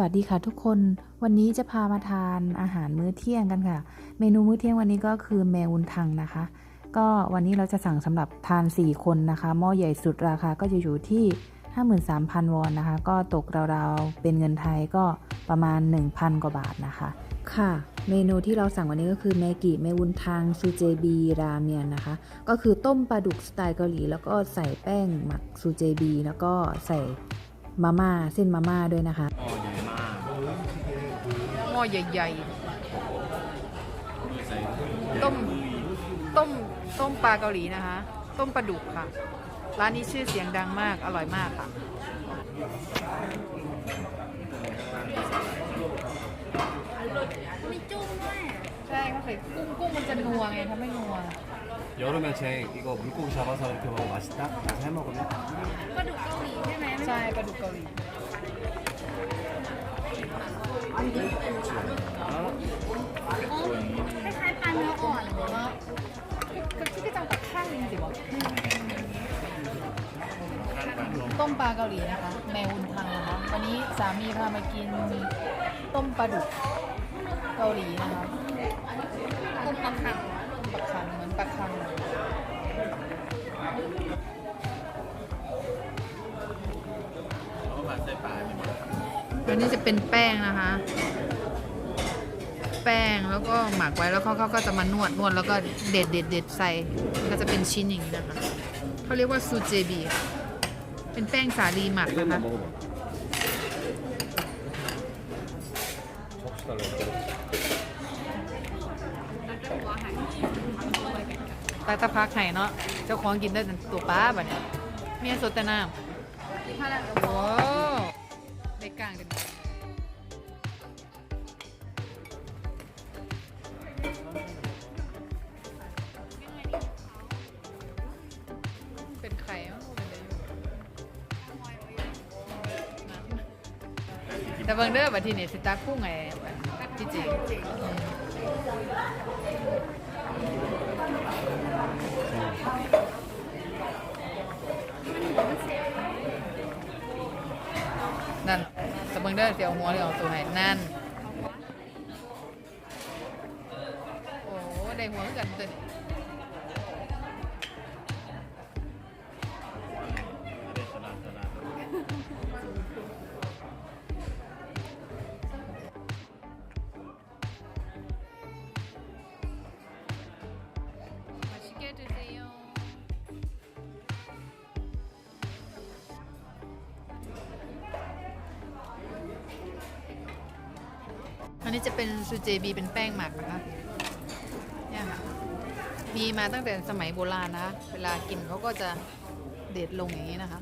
วัสดีค่ะทุกคน วันนี้จะพามาทานอาหารมื้อเที่ยงกันค่ะ เมนูมื้อเที่ยงวันนี้ก็คือเมอุนทังนะคะ ก็วันนี้เราจะสั่งสำหรับทาน 4 คนนะคะ หม้อใหญ่สุดราคาก็จะอยู่ที่ 53,000 วอนนะคะ ก็ตกราวๆ เป็นเงินไทยก็ประมาณ 1,000 กว่าบาทนะคะ ค่ะ เมนูที่เราสั่งวันนี้ก็คือแมกิเมวุนทางซูเจบีราเมียนนะคะ ก็คือต้มปลาดุกสไตล์เกาหลี แล้วก็ใส่แป้งหมักซูเจบีแล้วก็ใส่มาม่าเส้นมาม่าด้วยนะคะม้อใหญ่ ๆ ต้ม ต้ม ต้มปลาเกาหลีนะคะ ต้มปลาดุกค่ะ ร้านนี้ชื่อเสียงดังมาก อร่อยมากค่ะ มีจุ้งด้วย ใช่เขาใส่กุ้งกุ้งมันจะนัวไงถ้าไม่นัว 여름에 제 이거 물고기 잡아서 이렇게 먹으면 맛있다? 그래서 해 먹으면 ปลาดุกเกาหลีใช่ไหม ใช่ปลาดุกเกาหลี อ๋อ คล้ายๆปลาเนื้ออ่อนหรือว่าก็ที่จังกับข้างจริงๆวะต้มปลาเกาหลีนะคะ แมวุนทังนะคะวันนี้สามีพามากินต้มปลาดุกเกาหลีนะคะต้มปลาคังปลาคังเหมือนปลาคัง ตัวนี้จะเป็นแป้งนะคะ แป้งแล้วก็หมักไว้แล้วเขาก็จะมานวดนวดแล้วก็เด็ดเด็ดเด็ดใส่ก็จะเป็นชิ้นอย่างนี้นะคะเขาเรียกว่าซูเจบีเป็นแป้งสาลีหมักนะคะ ตาตะพักไห่เนาะเจ้าของกินได้แต่ตัวป้าแบบเนี้ยเมียสดแต่น้ำโอ้ ได้กลางเต็มเป็นไข่มั้งเป็นอะไรอยู่แต่เบิ่งเด้อบัดทีนี้สิตากุ้งไงที่จ นั่นแต่เบิ่งเด้อเสียวหัวเดี๋ยวตัวไหนนั่น นนี้จะเป็นซูเจบีเป็นแป้งหมักนะคะเนี่ยค่ะมีมาตั้งแต่สมัยโบราณนะคะเวลากินเขาก็จะเด็ดลงอย่างนี้นะคะ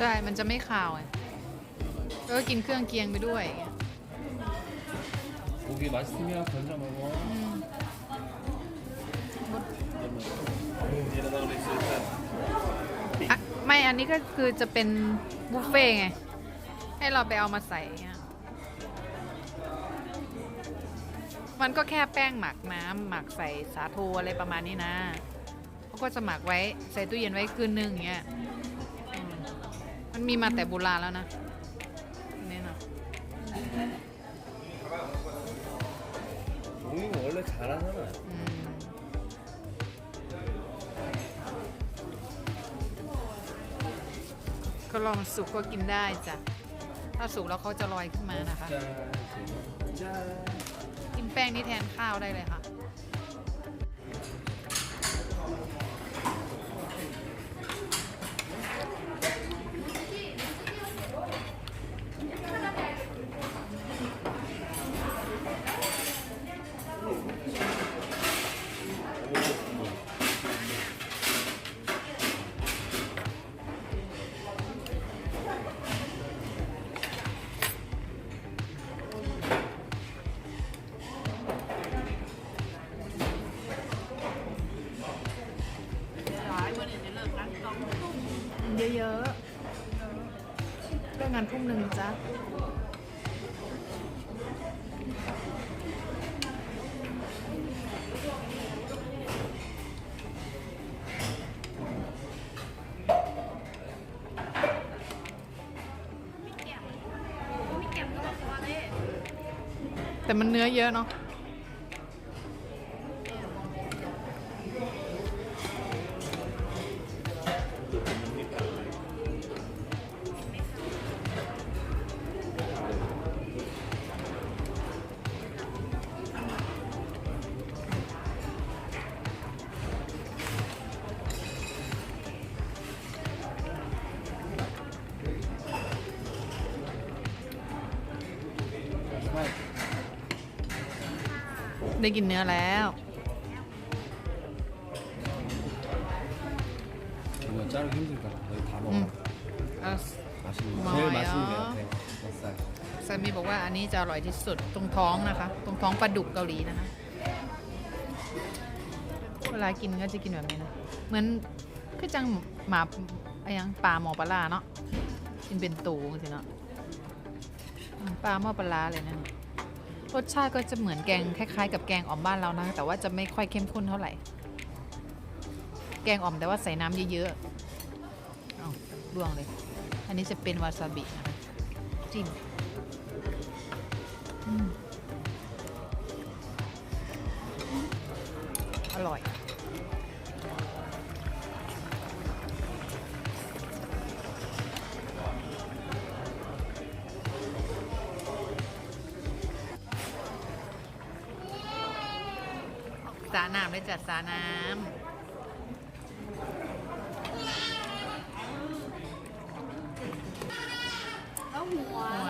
ใช่ มันจะไม่คาวไงแล้วก็กินเครื่องเคียงไปด้วยอย่างเงี้ย 고기 맛있으면 건져 먹어. อืม อ่ะไม่ อันนี้ก็คือจะเป็นบุฟเฟ่ต์ไง ให้เราไปเอามาใส่เงี้ย มันก็แค่แป้งหมักน้ำหมักใส่สาโทอะไรประมาณนี้นะเขาก็จะหมักไว้ใส่ตู้เย็นไว้คืนนึงอย่างเงี้ยอืม มันมีมาแต่โบราณแล้วนะอันนี่เนาะ 먹는 거 원래 잘하잖아. อืมก็ลองสุกก็กินได้จ้ะ ถ้าสุกแล้วเขาจะลอยขึ้นมานะคะ 짠. 짠. กินแป้งนี่แทนข้าวได้เลยค่ะ เรื่องงานทุ่มหนึ่งจ้ะแต่มันเนื้อเยอะเนาะ ได้กินเนื้อแล้ว 이거 자르기 힘들까? 여기 다 먹어. 응. 아, 맛있는 거. 고마워요. 제일 맛있는 게 같아. 뱃살. ซามีบอกว่าอันนี้จะอร่อยที่สุดตรงท้องนะคะ ตรงท้องปลาดุกเกาหลีนะคะ เวลากินก็จะกินแบบนี้นะ เหมือนคือจังหมาอะไรยังปลาหมอปลาร้าเนาะ กินเป็นตูสิเนาะอืมปลาหม้อปลาร้าเลยนะ รสชาติก็จะเหมือนแกงคล้ายๆ กับแกงอ่อมบ้านเรานะ แต่ว่าจะไม่ค่อยเข้มข้นเท่าไหร่ แกงอ่อมแต่ว่าใส่น้ำเยอะๆเอาดวงเลย อันนี้จะเป็นวาซาบินะคะจิ้มอร่อย จัดสาน้แล้วหัวหัว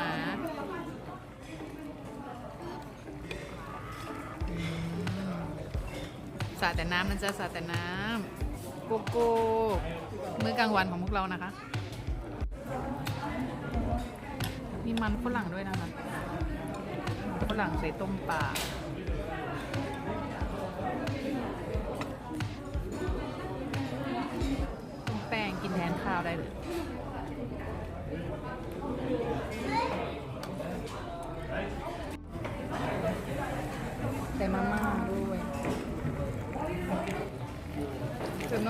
สาแต่น้ำนจะสาแต่น้ำโกโก้มื้อกลางวันของพวกเรานะคะ มีมันฝรั่งด้วยนะคะฝรั่งใส่ต้มปลา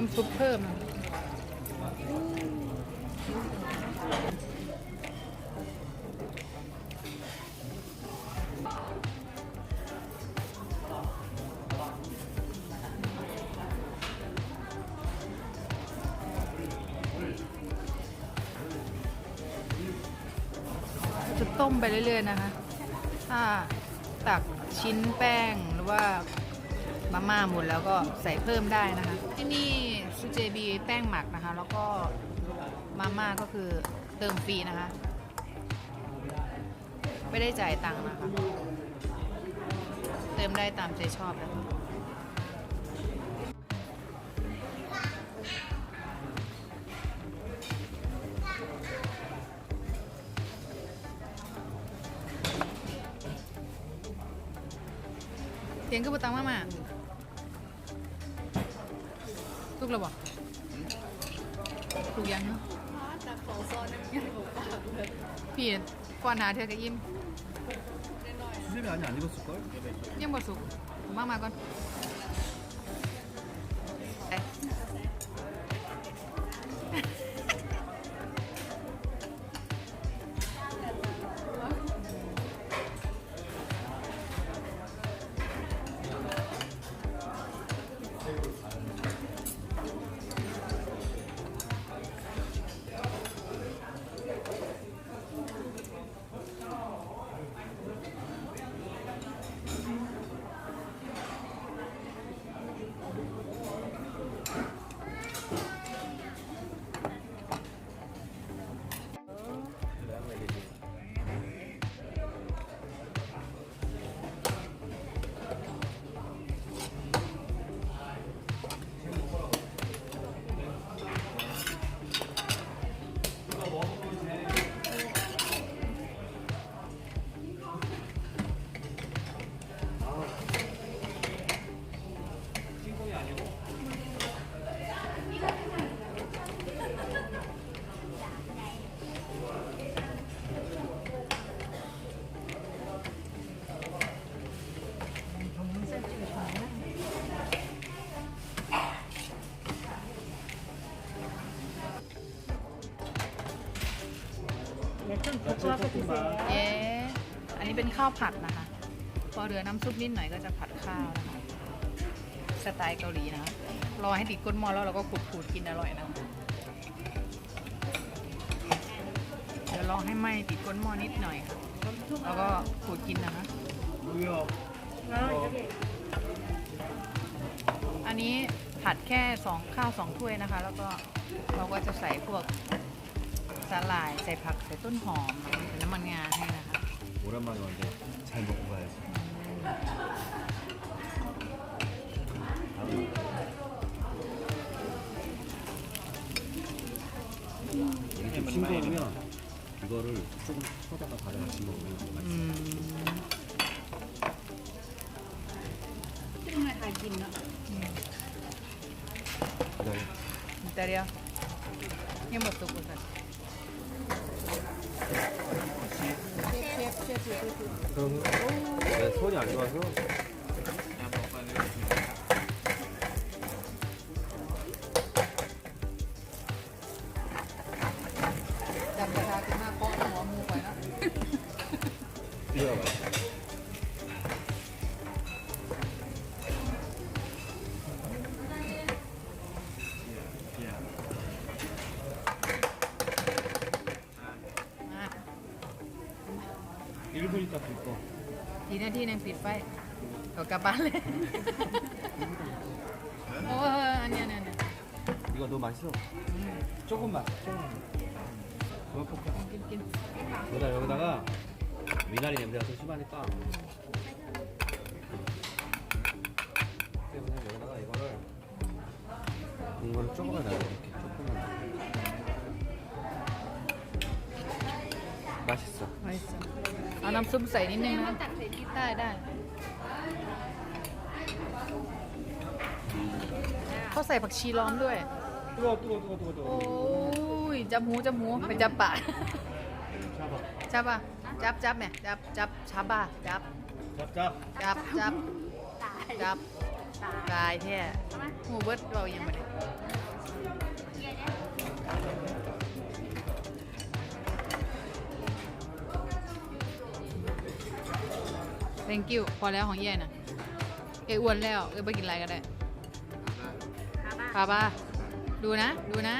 น้ำซุปเพิ่มจะต้มไปเรื่อย ๆ นะคะ ถ้าตักชิ้นแป้งหรือว่า มาม่าหมดแล้วก็ใส่เพิ่มได้นะคะ ที่นี่ซูเจบีแป้งหมักนะคะ แล้วก็มาม่าก็คือเติมฟรีนะคะ ไม่ได้จ่ายตังค์นะคะ เติมได้ตามใจชอบเลยค่ะเตียงก็บตังมามา ทุกระบอกถูกยังเนาะ แต่ขอซอนยังยังบอกว่าเลย พี่ฟอนหาเธอกับยิ้ม 수제비 아니 안 익었을걸? ยังบ่สุกมามาก่อน ไปเย้อันนี้เป็นข้าวผัดนะคะ พอเหลือน้ำซุปนิดหน่อยก็จะผัดข้าวนะคะ สไตล์เกาหลีนะ รอให้ติดก้นหม้อแล้วเราก็ขูดๆกินอร่อยนะคะเดี๋ยวรอให้ไหม้ติดก้นหม้อนิดหน่อยค่ะแล้วก็ขูดกินนะคะ อันนี้ผัดแค่สองข้าวสองถ้วยนะคะ แล้วก็เราก็จะใส่พวก สาหร่าย ใส่ผักใส่ต้นหอมใส่น้ำมันงาให้นะคะ 오랜만에 왔는데 잘 먹고 가야지. 이게 좀 싱거우면 이거를 조금 쳐다가 가져가시 먹으면 맛있어. อืม ซึ่งมาถ่ายกินเนาะ 기다려. อิตาเลียยังหมดตัวกูสัน 그럼 내 손이 안 좋아서 1분 있다 불 거. ทีหน้าที่นางปิดไฟเดี๋ยวกลับบ้านเลย โอ้ยอันเนี้ยอันเนี้ยอันเนี้ย 이거 너무 맛있어. 조금만. 조금만. 그만 볶아. กินกิน 여기다 여기다가 미나리 냄새가 좀 심하니까. 때문에 여기다가 이거를 이거를 조금만 놔요 이렇게 조금만. 맛있어. ไม่สิ เอาน้ำซุปใส่นิดนึงนะได้ได้เขาใส่ผักชีล้อมด้วย ตัวตัวตัวตัวโอ้ยจับหูจับหูเป็นจับปะจับปะจับจับเนี่ยจับจับชาบ้าจับจับจับจับจับจับตายแท้หมูเบิร์ดเรายังไม่ thank you พอแล้วของเย่น่ะ เออ้วนแล้ว เอยไปกินอะไรก็ได้ปาบ้าดูนะ ดูนะ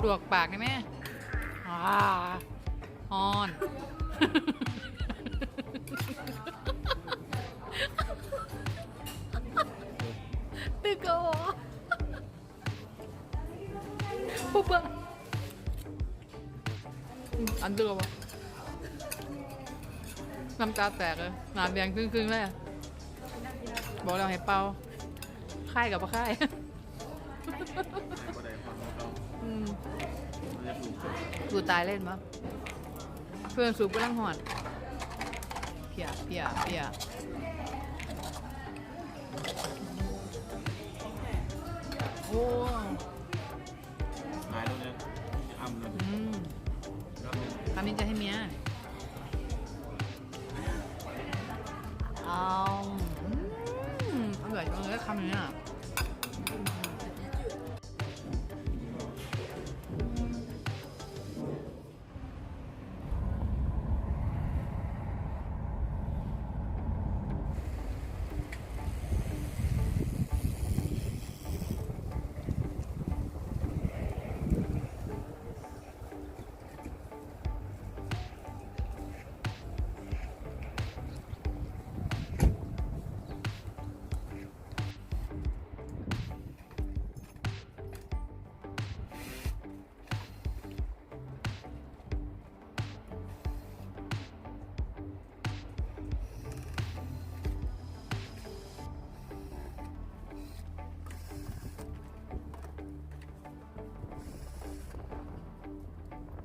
ปลวกปากได้ไหมอ่าฮอน ตึกโอปุ๊บอะอันตึกอ่ น้ำตาแตกเลยหนาแดงครึ่งๆเลยอะบอกเราให้เป่าค่ายกับปะค่ายอืมสูตายเล่นมั้งเพื่อนสูบก็ลังหอดเพียเพียเพียโอ้아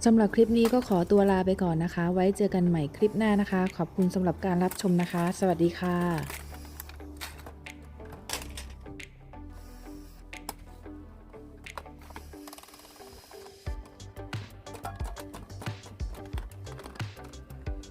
สำหรับคลิปนี้ก็ขอตัวลาไปก่อนนะคะ ไว้เจอกันใหม่คลิปหน้านะคะ ขอบคุณสำหรับการรับชมนะคะ สวัสดีค่ะ